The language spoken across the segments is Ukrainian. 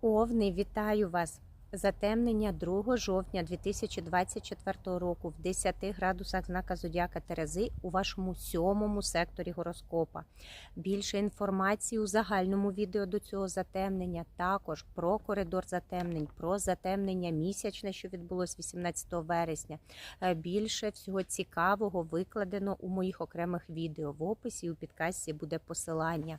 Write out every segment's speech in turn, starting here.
Овни, вітаю вас! Затемнення 2 жовтня 2024 року в 10 градусах знака Зодіака Терези у вашому сьомому секторі гороскопа. Більше інформації у загальному відео до цього затемнення, також про коридор затемнень, про затемнення місячне, що відбулось 18 вересня. Е, Більше всього цікавого викладено у моїх окремих відео. В описі і у підкасті буде посилання.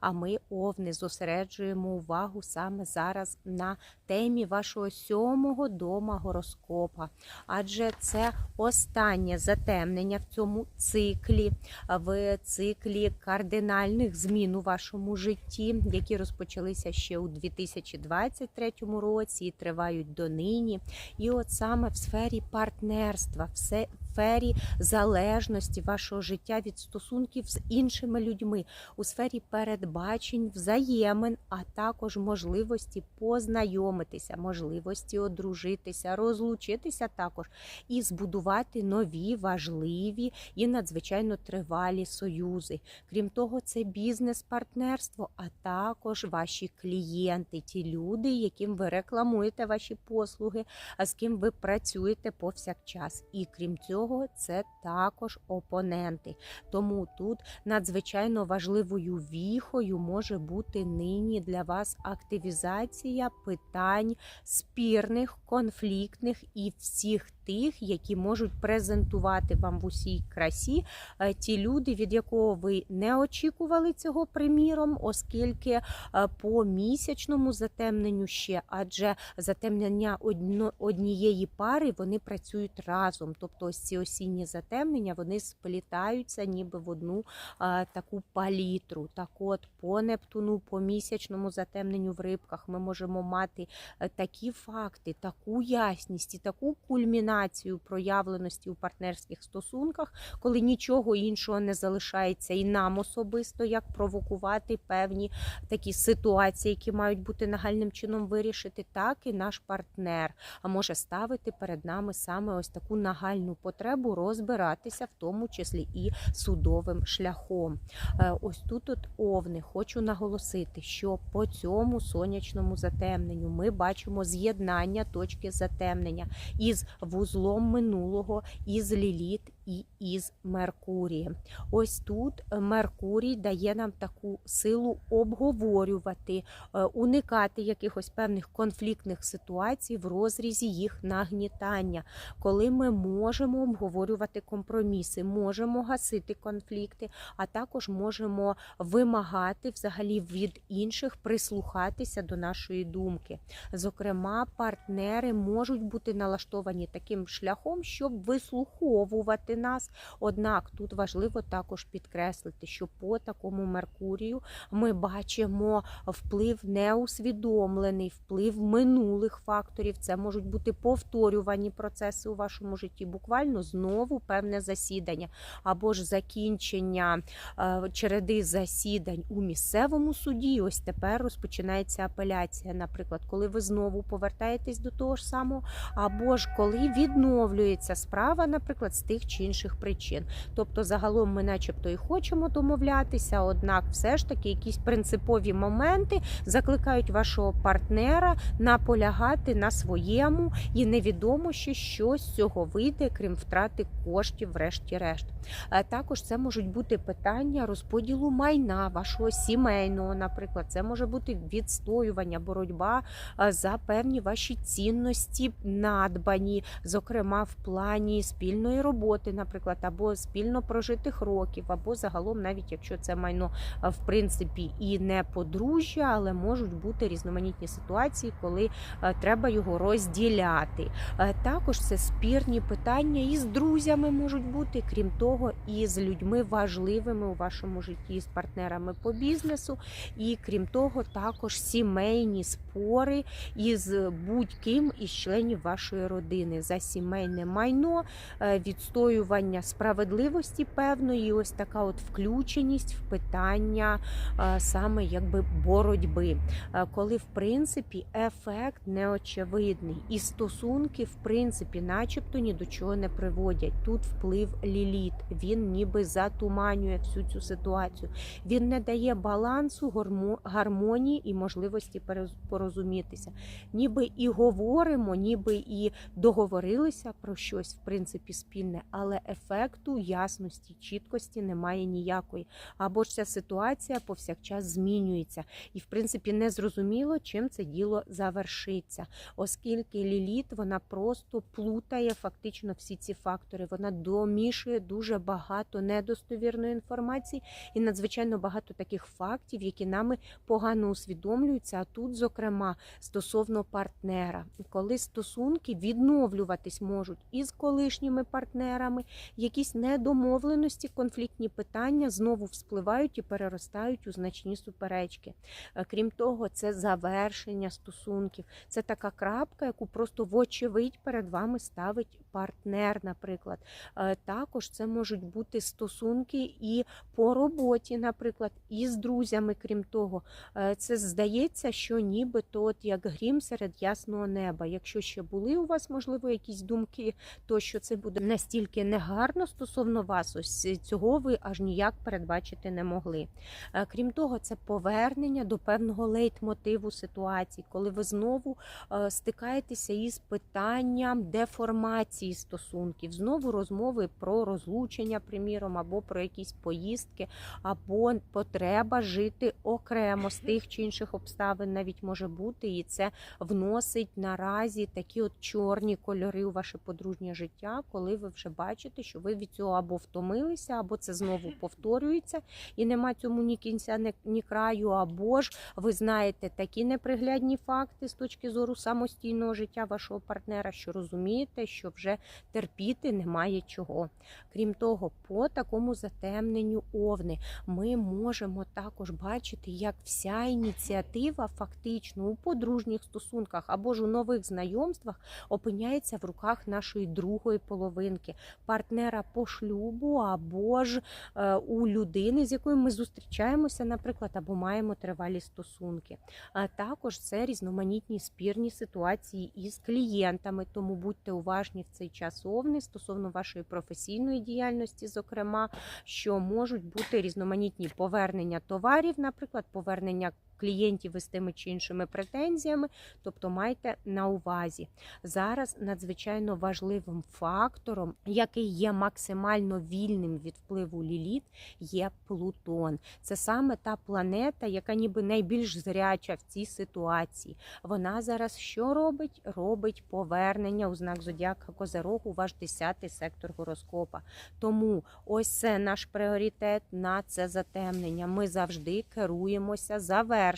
А ми, овни, зосереджуємо увагу саме зараз на темі вашого сьомого дома гороскопа, адже це останнє затемнення в цьому циклі, в циклі кардинальних змін у вашому житті, які розпочалися ще у 2023 році і тривають донині. І от саме в сфері партнерства, все сфері залежності вашого життя від стосунків з іншими людьми, у сфері передбачень, взаємин, а також можливості познайомитися, можливості одружитися, розлучитися також і збудувати нові важливі і надзвичайно тривалі союзи. Крім того, це бізнес-партнерство, а також ваші клієнти, ті люди, яким ви рекламуєте ваші послуги, а з ким ви працюєте повсякчас. І крім цього, це також опоненти. Тому тут надзвичайно важливою віхою може бути нині для вас активізація питань спірних, конфліктних і всіх тих, які можуть презентувати вам в усій красі е, ті люди, від якого ви не очікували цього приміром, оскільки е, по місячному затемненню ще, адже затемнення однієї пари вони працюють разом. Тобто ось ці осінні затемнення вони сплітаються ніби в одну а, таку палітру. Так от по Нептуну, по місячному затемненню в рибках ми можемо мати е, такі факти, таку ясність і таку кульмінацію проявленості у партнерських стосунках, коли нічого іншого не залишається і нам особисто, як провокувати певні такі ситуації, які мають бути нагальним чином вирішити, так і наш партнер а може ставити перед нами саме ось таку нагальну потребу розбиратися, в тому числі і судовим шляхом. Е, Ось тут от овни хочу наголосити, що по цьому сонячному затемненню ми бачимо з'єднання точки затемнення із вузлом минулого, із Ліліт і із Меркурієм. Ось тут Меркурій дає нам таку силу обговорювати, е, уникати якихось певних конфліктних ситуацій в розрізі їх нагнітання, коли ми можемо обговорювати компроміси, можемо гасити конфлікти, а також можемо вимагати взагалі від інших прислухатися до нашої думки. Зокрема, партнери можуть бути налаштовані таким шляхом, щоб вислуховувати нас. Однак тут важливо також підкреслити, що по такому Меркурію ми бачимо вплив неусвідомлений, вплив минулих факторів. Це можуть бути повторювані процеси у вашому житті, буквально знову певне засідання або ж закінчення е, череди засідань у місцевому суді. Ось тепер розпочинається апеляція, наприклад, коли ви знову повертаєтесь до того ж самого, або ж коли відновлюється справа, наприклад, з тих чи інших причин. Тобто, загалом ми, начебто, і хочемо домовлятися, однак, все ж таки, якісь принципові моменти закликають вашого партнера наполягати на своєму, і невідомо ще що з цього вийде, крім втрати коштів, врешті-решт. Е, Також це можуть бути питання розподілу майна вашого сімейного, наприклад, це може бути відстоювання, боротьба е, за певні ваші цінності надбані, зокрема в плані спільної роботи, наприклад, або спільно прожитих років, або загалом, навіть якщо це майно е, в принципі і не подружжя, але можуть бути різноманітні ситуації, коли е, треба його розділяти. Е, Також це спірні питання і з друзями можуть бути, крім того, і з людьми важливими у вашому житті, з партнерами по бізнесу, і крім того, також сімейні спори із будь-ким із членів вашої родини за сімейне майно, е, відстоювання справедливості певної, ось така от включеність в питання е, саме якби боротьби, Е, коли в принципі ефект неочевидний, і стосунки, в принципі, начебто ні до чого не приводять. Тут вплив ліліт, він ніби затуманює всю цю ситуацію. Він не дає балансу, гармонії і можливості порозумітися. Ніби і говоримо, ніби і договорилися про щось, в принципі, спільне, але ефекту, ясності, чіткості немає ніякої. Або ж ця ситуація повсякчас змінюється. І, в принципі, не зрозуміло, чим це діло завершиться, оскільки ліліт вона просто плутає фактично всі ці фактори. Вона домішує дуже багато недостовірної інформації і надзвичайно багато таких фактів, які нами погано усвідомлюються. А тут, зокрема, стосовно партнера, коли стосунки відновлюватись можуть із колишніми партнерами, якісь недомовленості, конфліктні питання знову вспливають і переростають у значні суперечки. Е, Крім того, це завершення стосунків. Це така крапка, яку просто вочевидь перед вами ставить партнер, наприклад. Е, Також це можуть бути стосунки і по роботі, наприклад, і з друзями. Крім того, Е, це здається, що нібито от як грім серед ясного неба. Якщо ще були у вас, можливо, якісь думки, то що це буде настільки негарно стосовно вас, ось цього ви аж ніяк передбачити не могли. Е, Крім того, це повернення до певного лейтмотиву ситуації, коли ви знову е, стикаєтеся із питанням деформації стосунків, знову розмови про розлучення, приміром, або про якісь поїздки, або потреба жити окремо з тих чи інших обставин навіть може бути, і це вносить наразі такі от чорні кольори у ваше подружнє життя, коли ви вже бачите, що ви від цього або втомилися, або це знову повторюється, і нема цьому ні кінця, ні краю, або ж ви знаєте такі неприглядні факти з точки зору самостійного життя вашого партнера, що розумієте, що вже терпіти немає чого. Крім того, по такому затемненню овни ми можемо також бачити, як вся ініціатива фактично у подружніх стосунках або ж у нових знайомствах опиняється в руках нашої другої половинки, партнера по шлюбу, або ж е, у людини, з якою ми зустрічаємося, наприклад, або маємо тривалі стосунки. А також це різноманітні спірні ситуації із клієнтами, тому будьте уважні в цей час овни стосовно вашої професійної діяльності, зокрема, що можуть бути різноманітні повернення товарів, наприклад, повернення. Клієнтів із тими чи іншими претензіями, тобто майте на увазі зараз надзвичайно важливим фактором, який є максимально вільним від впливу ліліт, є Плутон. Це саме та планета, яка ніби найбільш зряча в цій ситуації. Вона зараз що робить? Робить повернення у знак зодіака Козерог у ваш 10-й сектор гороскопа. Тому ось це наш пріоритет на це затемнення. Ми завжди керуємося завершенням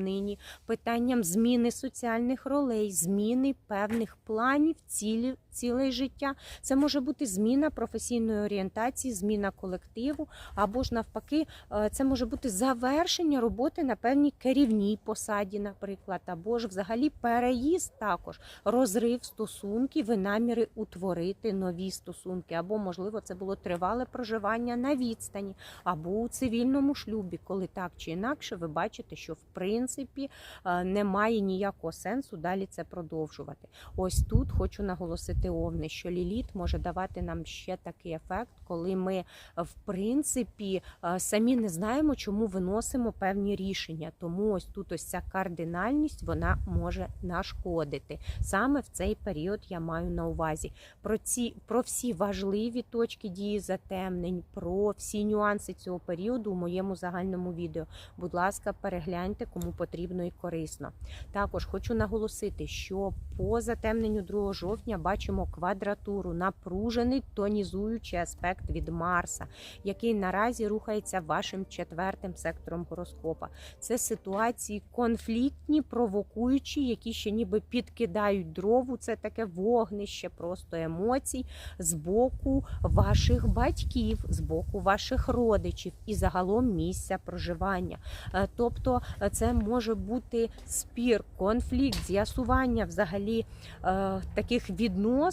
нині, питанням зміни соціальних ролей, зміни певних планів, цілі, цілей життя. Це може бути зміна професійної орієнтації, зміна колективу, або ж навпаки, е, це може бути завершення роботи на певній керівній посаді, наприклад, або ж взагалі переїзд також, розрив стосунків і наміри утворити нові стосунки, або, можливо, це було тривале проживання на відстані, або у цивільному шлюбі, коли так чи інакше ви бачите, що в принципі е, немає ніякого сенсу далі це продовжувати. Ось тут хочу наголосити Овни, що ліліт може давати нам ще такий ефект, коли ми е, в принципі е, самі не знаємо, чому виносимо певні рішення. Тому ось тут ось ця кардинальність вона може нашкодити. Саме в цей період я маю на увазі про ці про всі важливі точки дії затемнень, про всі нюанси цього періоду у моєму загальному відео. Будь ласка, перегляньте, кому потрібно і корисно. Також хочу наголосити, що по затемненню 2 жовтня бачимо квадратуру, напружений тонізуючий аспект від Марса, який наразі рухається вашим четвертим сектором гороскопа. Це ситуації конфліктні, провокуючі, які ще ніби підкидають дрову. Це таке вогнище просто емоцій з боку ваших батьків, з боку ваших родичів і загалом місця проживання. Е, Тобто е, це може бути спір, конфлікт, з'ясування взагалі е, таких відносин.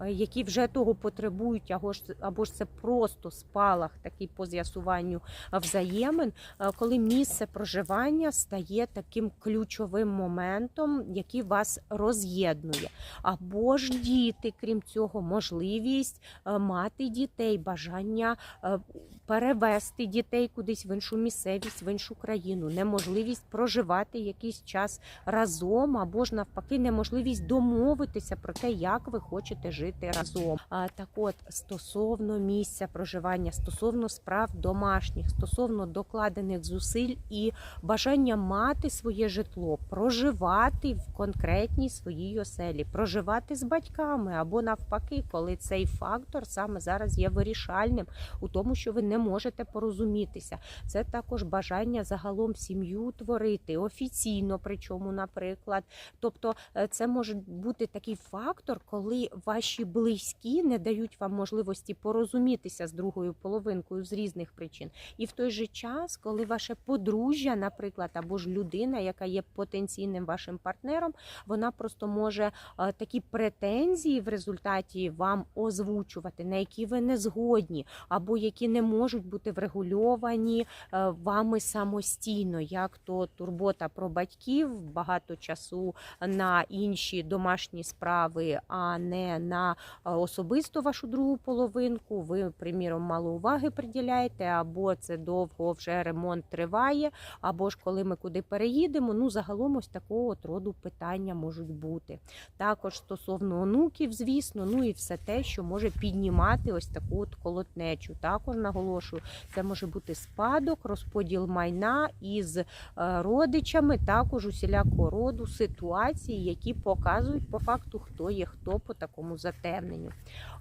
Е, які вже того потребують, або ж або ж це просто спалах, такий по з'ясуванню взаємин, е, коли місце проживання стає таким ключовим моментом, який вас роз'єднує. Або ж діти, крім цього, можливість е, мати дітей, бажання е, перевести дітей кудись в іншу місцевість, в іншу країну, неможливість проживати якийсь час разом, або ж навпаки, неможливість домовитися про те, як ви хочете жити разом. А так, от стосовно місця проживання, стосовно справ домашніх, стосовно докладених зусиль і бажання мати своє житло, проживати в конкретній своїй оселі, проживати з батьками або навпаки, коли цей фактор саме зараз є вирішальним у тому, що ви не можете порозумітися. Це також бажання загалом сім'ю творити офіційно, причому, наприклад. Тобто, е, це може бути такий фактор, коли ваші близькі не дають вам можливості порозумітися з другою половинкою з різних причин. І в той же час, коли ваше подружжя, наприклад, або ж людина, яка є потенційним вашим партнером, вона просто може е, такі претензії в результаті вам озвучувати, на які ви не згодні, або які не можуть бути врегульовані е, вами самостійно, як то турбота про батьків, багато часу на інші домашні справи, а не на е, особисто вашу другу половинку. Ви, приміром, мало уваги приділяєте, або це довго вже ремонт триває, або ж коли ми куди переїдемо. Ну, загалом ось такого от роду питання можуть бути. Також стосовно онуків, звісно, ну і все те, що може піднімати ось таку от колотнечу. Також наголошую, це може бути спадок, розподіл майна із е, родичами, також усілякого роду ситуації, які показують по факту, хто є хто по такому затемненню.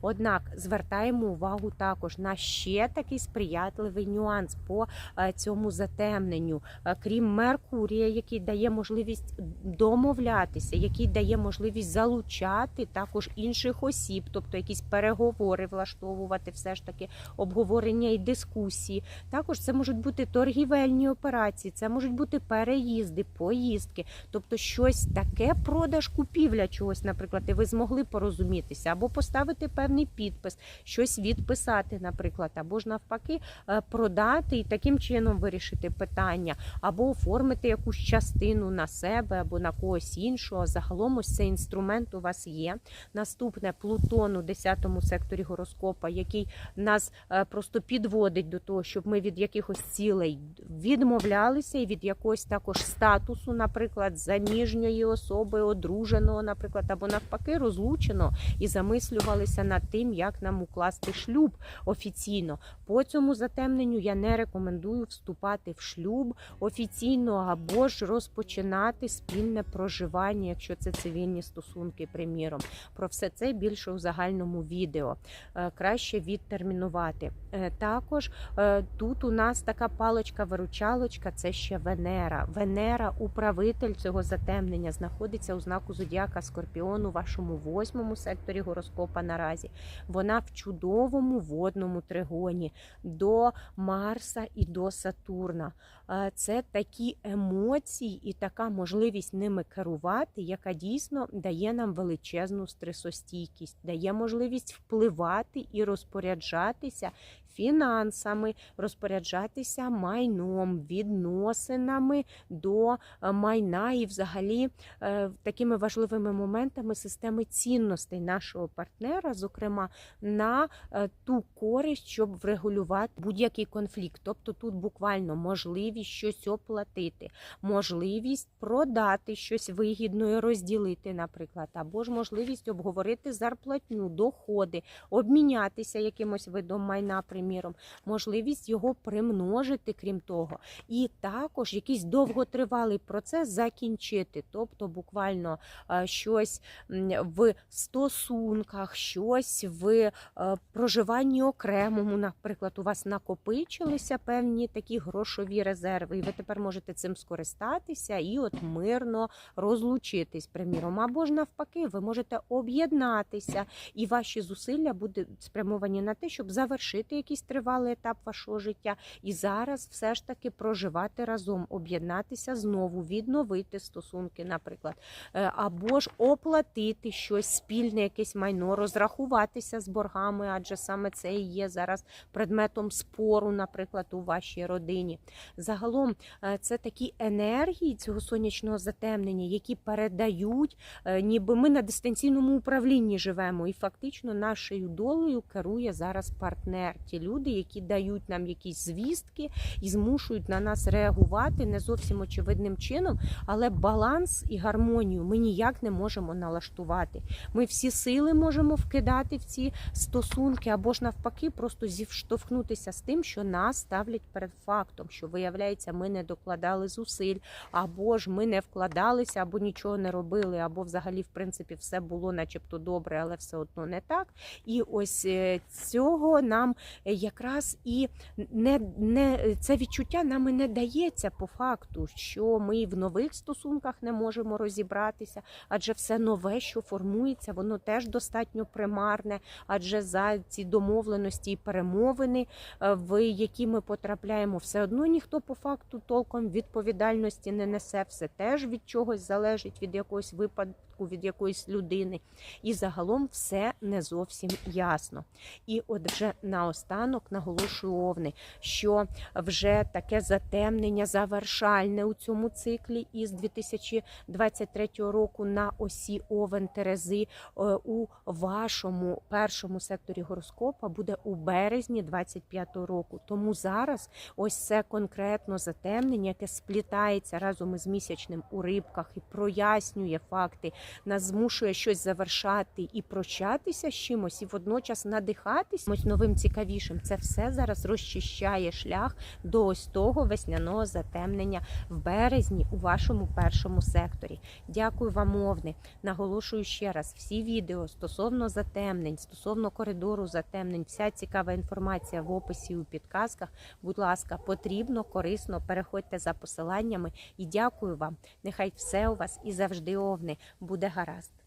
Однак звертаємо увагу також на ще такий сприятливий нюанс по е, цьому затемненню, Е, крім Меркурія, який дає можливість домовлятися, який дає можливість залучати також інших осіб, тобто якісь переговори влаштовувати, все ж таки обговорення дискусії. Також це можуть бути торгівельні операції, це можуть бути переїзди, поїздки, тобто щось таке, продаж купівля чогось, наприклад, і ви змогли порозумітися, або поставити певний підпис, щось відписати, наприклад, або ж навпаки е, продати і таким чином вирішити питання, або оформити якусь частину на себе або на когось іншого. Загалом ось цей інструмент у вас є. Наступне Плутон у 10 секторі гороскопа, який нас е, просто підводить до того, щоб ми від якихось цілей відмовлялися, і від якогось також статусу, наприклад, заміжньої особи, одруженого, наприклад, або навпаки, розлученого, і замислювалися над тим, як нам укласти шлюб офіційно. По цьому затемненню я не рекомендую вступати в шлюб офіційно або ж розпочинати спільне проживання, якщо це цивільні стосунки, приміром. Про все це більше у загальному відео. Е, Краще відтермінувати. Е, Також е, тут у нас така паличка-виручалочка це ще Венера. Венера, управитель цього затемнення, знаходиться у знаку Зодіака Скорпіон у вашому восьмому секторі гороскопа наразі. Вона в чудовому водному тригоні до Марса і до Сатурна. Е, Це такі емоції і така можливість ними керувати, яка дійсно дає нам величезну стресостійкість, дає можливість впливати і розпоряджатися фінансами, розпоряджатися майном, відносинами до е, майна і, взагалі, е, такими важливими моментами системи цінностей нашого партнера, зокрема, на е, ту користь, щоб врегулювати будь-який конфлікт. Тобто тут буквально можливість щось оплатити, можливість продати щось вигідно і розділити, наприклад, або ж можливість обговорити зарплатню, доходи, обмінятися якимось видом майна, приміром, можливість його примножити, крім того, і також якийсь довготривалий процес закінчити, тобто буквально е, щось в стосунках, щось в е, проживанні окремому, наприклад, у вас накопичилися певні такі грошові резерви, і ви тепер можете цим скористатися і от мирно розлучитись, приміром, або ж навпаки, ви можете об'єднатися, і ваші зусилля будуть спрямовані на те, щоб завершити якісь якийсь тривалий етап вашого життя, і зараз все ж таки проживати разом, об'єднатися знову, відновити стосунки, наприклад, Е, або ж оплатити щось спільне, якесь майно, розрахуватися з боргами, адже саме це і є зараз предметом спору, наприклад, у вашій родині. Загалом е, це такі енергії цього сонячного затемнення, які передають, е, ніби ми на дистанційному управлінні живемо, і фактично нашою долею керує зараз партнер. Люди, які дають нам якісь звістки і змушують на нас реагувати не зовсім очевидним чином, але баланс і гармонію ми ніяк не можемо налаштувати. Ми всі сили можемо вкидати в ці стосунки, або ж навпаки, просто зіштовхнутися з тим, що нас ставлять перед фактом, що виявляється, ми не докладали зусиль, або ж ми не вкладалися, або нічого не робили, або взагалі, в принципі, все було, начебто, добре, але все одно не так. І ось е, цього нам якраз і не, не це відчуття нам не дається по факту, що ми в нових стосунках не можемо розібратися, адже все нове, що формується, воно теж достатньо примарне, адже за ці домовленості і перемовини, е, в які ми потрапляємо, все одно ніхто по факту толком відповідальності не несе. Все теж від чогось залежить, від якогось випадку, від якоїсь людини. І загалом все не зовсім ясно. І от вже наостанок наголошую овни, що вже таке затемнення завершальне у цьому циклі із 2023 року на осі Овен Терези е, у вашому першому секторі гороскопа буде у березні 25 року. Тому зараз ось це конкретно затемнення, яке сплітається разом із місячним у рибках і прояснює факти, нас змушує щось завершати і прощатися з чимось, і водночас надихатись новим цікавішим. Це все зараз розчищає шлях до ось того весняного затемнення в березні у вашому першому секторі. Дякую вам, мовни. Наголошую ще раз: всі відео стосовно затемнень, стосовно коридору затемнень, вся цікава інформація в описі у підказках. Будь ласка, потрібно, корисно. Переходьте за посиланнями і дякую вам. Нехай все у вас і завжди овни буде гаразд.